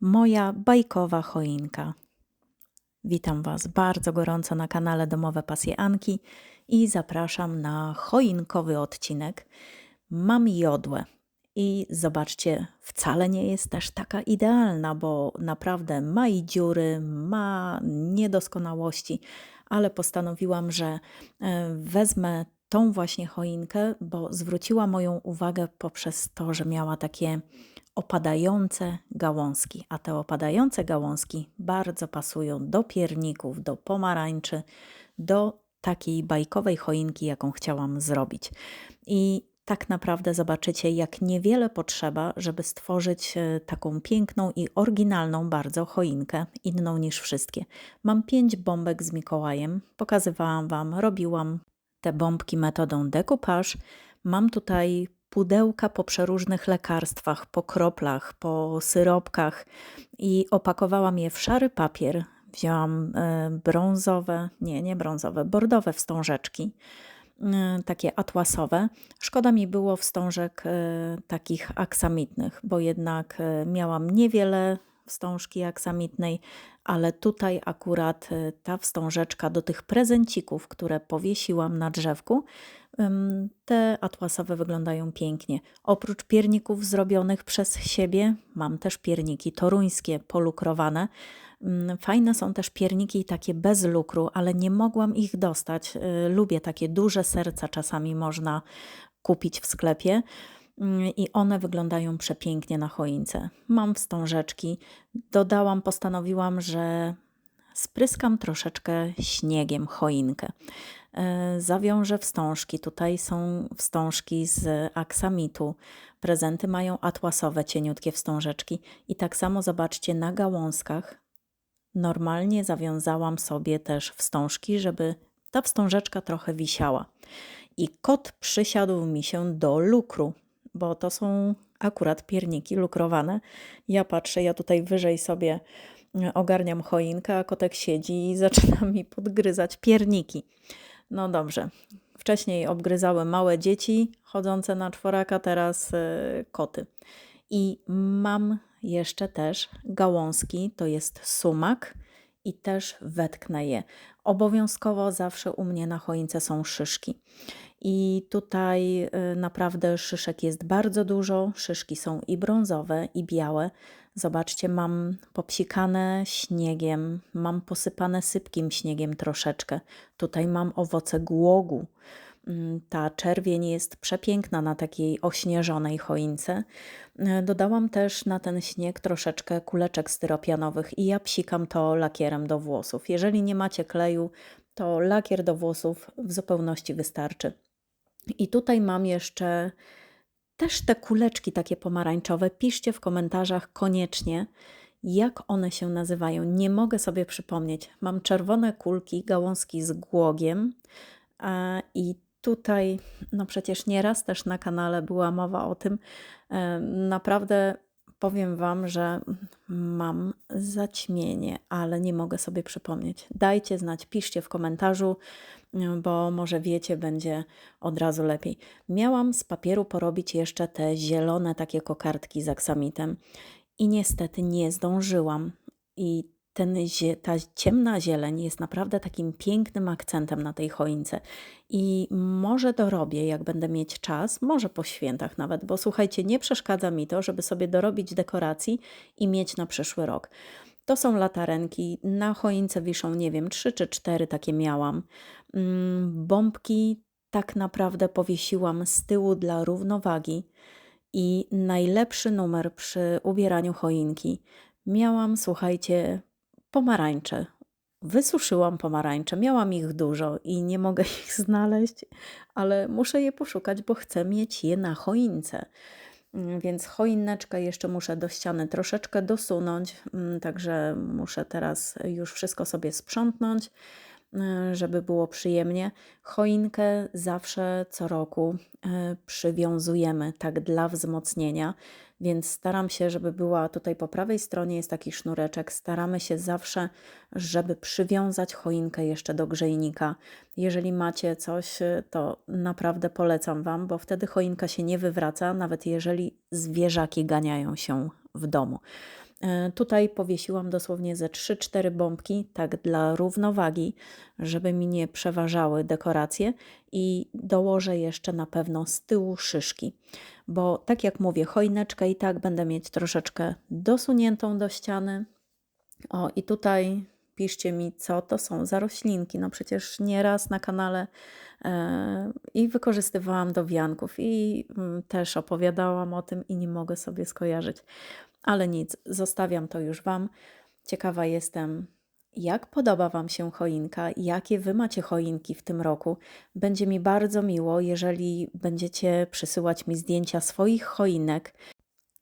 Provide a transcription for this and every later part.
Moja bajkowa choinka. Witam Was bardzo gorąco na kanale Domowe Pasje Anki i zapraszam na choinkowy odcinek. Mam jodłę i zobaczcie, wcale nie jest też taka idealna, bo naprawdę ma i dziury, ma niedoskonałości, ale postanowiłam, że e, wezmę tą właśnie choinkę, bo zwróciła moją uwagę poprzez to, że miała takie opadające gałązki, a te opadające gałązki bardzo pasują do pierników, do pomarańczy, do takiej bajkowej choinki, jaką chciałam zrobić. I tak naprawdę zobaczycie, jak niewiele potrzeba, żeby stworzyć e, taką piękną i oryginalną bardzo choinkę, inną niż wszystkie. Mam pięć bombek z Mikołajem, pokazywałam Wam, robiłam te bombki metodą decoupage. Mam tutaj pudełka po przeróżnych lekarstwach, po kroplach, po syropkach i opakowałam je w szary papier. Wzięłam e, brązowe, nie, nie brązowe, bordowe wstążeczki, e, takie atłasowe. Szkoda mi było wstążek e, takich aksamitnych, bo jednak miałam niewiele wstążki aksamitnej, ale tutaj akurat ta wstążeczka do tych prezencików, które powiesiłam na drzewku, te atłasowe wyglądają pięknie. Oprócz pierników zrobionych przez siebie, mam też pierniki toruńskie, polukrowane. Fajne są też pierniki takie bez lukru, ale nie mogłam ich dostać. Y, lubię takie duże serca, czasami można kupić w sklepie i one wyglądają przepięknie na choince. Mam wstążeczki. Dodałam, postanowiłam, że spryskam troszeczkę śniegiem choinkę. E, zawiążę wstążki. Tutaj są wstążki z aksamitu. Prezenty mają atłasowe, cieniutkie wstążeczki. I tak samo zobaczcie na gałązkach. Normalnie zawiązałam sobie też wstążki, żeby ta wstążeczka trochę wisiała. I kot przysiadł mi się do lukru, bo to są akurat pierniki lukrowane. Ja patrzę, ja tutaj wyżej sobie ogarniam choinkę, a kotek siedzi i zaczyna mi podgryzać pierniki. No dobrze. Wcześniej obgryzały małe dzieci chodzące na czworaka, teraz y, koty. I mam jeszcze też gałązki, to jest sumak i też wetknę je. Obowiązkowo zawsze u mnie na choince są szyszki. I tutaj y, naprawdę szyszek jest bardzo dużo. Szyszki są i brązowe, i białe. Zobaczcie, mam popsikane śniegiem, mam posypane sypkim śniegiem troszeczkę. Tutaj mam owoce głogu. Mm, ta czerwień jest przepiękna na takiej ośnieżonej choince. E, dodałam też na ten śnieg troszeczkę kuleczek styropianowych i ja psikam to lakierem do włosów. Jeżeli nie macie kleju, to lakier do włosów w zupełności wystarczy. I tutaj mam jeszcze też te kuleczki takie pomarańczowe. Piszcie w komentarzach koniecznie, jak one się nazywają. Nie mogę sobie przypomnieć. Mam czerwone kulki, gałązki z głogiem i tutaj, no przecież nieraz też na kanale była mowa o tym. Naprawdę powiem Wam, że mam zaćmienie, ale nie mogę sobie przypomnieć. Dajcie znać, piszcie w komentarzu, bo może wiecie, będzie od razu lepiej. Miałam z papieru porobić jeszcze te zielone takie kokardki z aksamitem i niestety nie zdążyłam. I ten, ta ciemna zieleń jest naprawdę takim pięknym akcentem na tej choince. I może dorobię, jak będę mieć czas, może po świętach nawet, bo słuchajcie, nie przeszkadza mi to, żeby sobie dorobić dekoracji i mieć na przyszły rok. To są latarenki, na choince wiszą, nie wiem, trzy czy cztery takie miałam. Mm, bombki tak naprawdę powiesiłam z tyłu dla równowagi. I najlepszy numer przy ubieraniu choinki miałam, słuchajcie, pomarańcze. Wysuszyłam pomarańcze, miałam ich dużo i nie mogę ich znaleźć, ale muszę je poszukać, bo chcę mieć je na choince. Mm, więc choineczkę jeszcze muszę do ściany troszeczkę dosunąć, mm, także muszę teraz już wszystko sobie sprzątnąć. E, żeby było przyjemnie. Choinkę zawsze co roku e, przywiązujemy tak dla wzmocnienia, więc staram się, żeby była tutaj po prawej stronie jest taki sznureczek. Staramy się zawsze, żeby przywiązać choinkę jeszcze do grzejnika. Jeżeli macie coś, e, to naprawdę polecam Wam, bo wtedy choinka się nie wywraca, nawet jeżeli zwierzaki ganiają się w domu. E, Tutaj powiesiłam dosłownie ze 3-4 bombki, tak dla równowagi, żeby mi nie przeważały dekoracje i dołożę jeszcze na pewno z tyłu szyszki, bo tak jak mówię, choineczkę i tak będę mieć troszeczkę dosuniętą do ściany. O, i tutaj piszcie mi, co to są za roślinki. No przecież nieraz na kanale e, i wykorzystywałam do wianków i mm, też opowiadałam o tym i nie mogę sobie skojarzyć. Ale nic, zostawiam to już Wam. Ciekawa jestem, jak podoba Wam się choinka, jakie Wy macie choinki w tym roku. Będzie mi bardzo miło, jeżeli będziecie przysyłać mi zdjęcia swoich choinek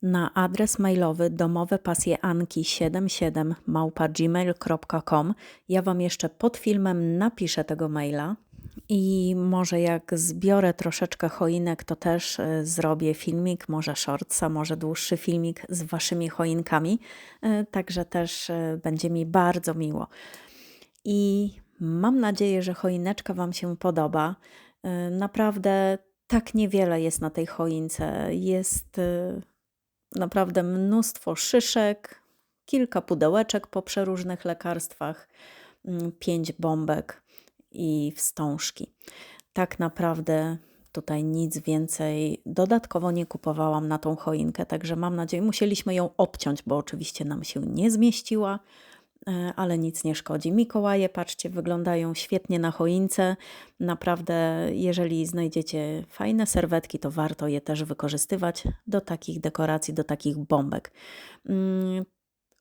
na adres mailowy domowepasjeanki77 małpa.gmail.com. Ja Wam jeszcze pod filmem napiszę tego maila. I może jak zbiorę troszeczkę choinek, to też e, zrobię filmik, może shortsa, może dłuższy filmik z Waszymi choinkami. E, Także też e, będzie mi bardzo miło. I mam nadzieję, że choineczka Wam się podoba. Naprawdę tak niewiele jest na tej choince. Jest naprawdę mnóstwo szyszek, kilka pudełeczek po przeróżnych lekarstwach, mm, pięć bombek i wstążki. Tak naprawdę tutaj nic więcej dodatkowo nie kupowałam na tą choinkę, także mam nadzieję, musieliśmy ją obciąć, bo oczywiście nam się nie zmieściła, ale nic nie szkodzi. Mikołaje, patrzcie, wyglądają świetnie na choince. Naprawdę, jeżeli znajdziecie fajne serwetki, to warto je też wykorzystywać do takich dekoracji, do takich bombek.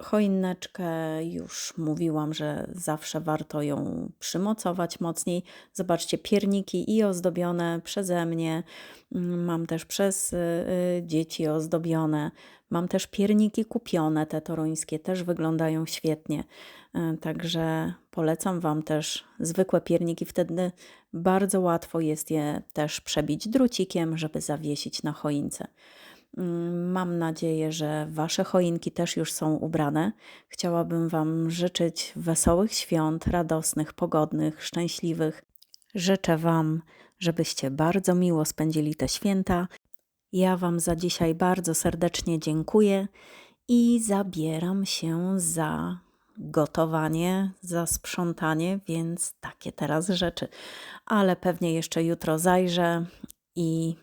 Choineczkę już mówiłam, że zawsze warto ją przymocować mocniej. Zobaczcie, pierniki i ozdobione przeze mnie. Mm, Mam też przez y, y, dzieci ozdobione. Mam też pierniki kupione, te toruńskie też wyglądają świetnie. Y, Także polecam Wam też zwykłe pierniki, wtedy bardzo łatwo jest je też przebić drucikiem, żeby zawiesić na choince. Mm, Mam nadzieję, że Wasze choinki też już są ubrane. Chciałabym Wam życzyć wesołych świąt, radosnych, pogodnych, szczęśliwych. Życzę Wam, żebyście bardzo miło spędzili te święta. Ja Wam za dzisiaj bardzo serdecznie dziękuję i zabieram się za gotowanie, za sprzątanie, więc takie teraz rzeczy. Ale pewnie jeszcze jutro zajrzę i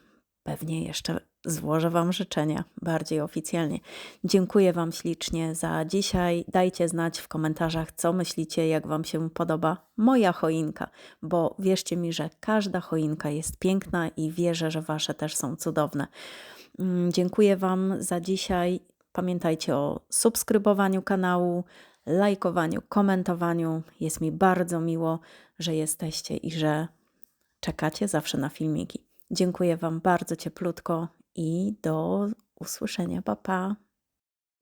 pewnie jeszcze złożę Wam życzenia bardziej oficjalnie. Dziękuję Wam ślicznie za dzisiaj. Dajcie znać w komentarzach, co myślicie, jak Wam się podoba moja choinka, bo wierzcie mi, że każda choinka jest piękna i wierzę, że Wasze też są cudowne. Mm, Dziękuję Wam za dzisiaj. Pamiętajcie o subskrybowaniu kanału, lajkowaniu, komentowaniu. Jest mi bardzo miło, że jesteście i że czekacie zawsze na filmiki. Dziękuję Wam bardzo cieplutko i do usłyszenia. Pa, pa.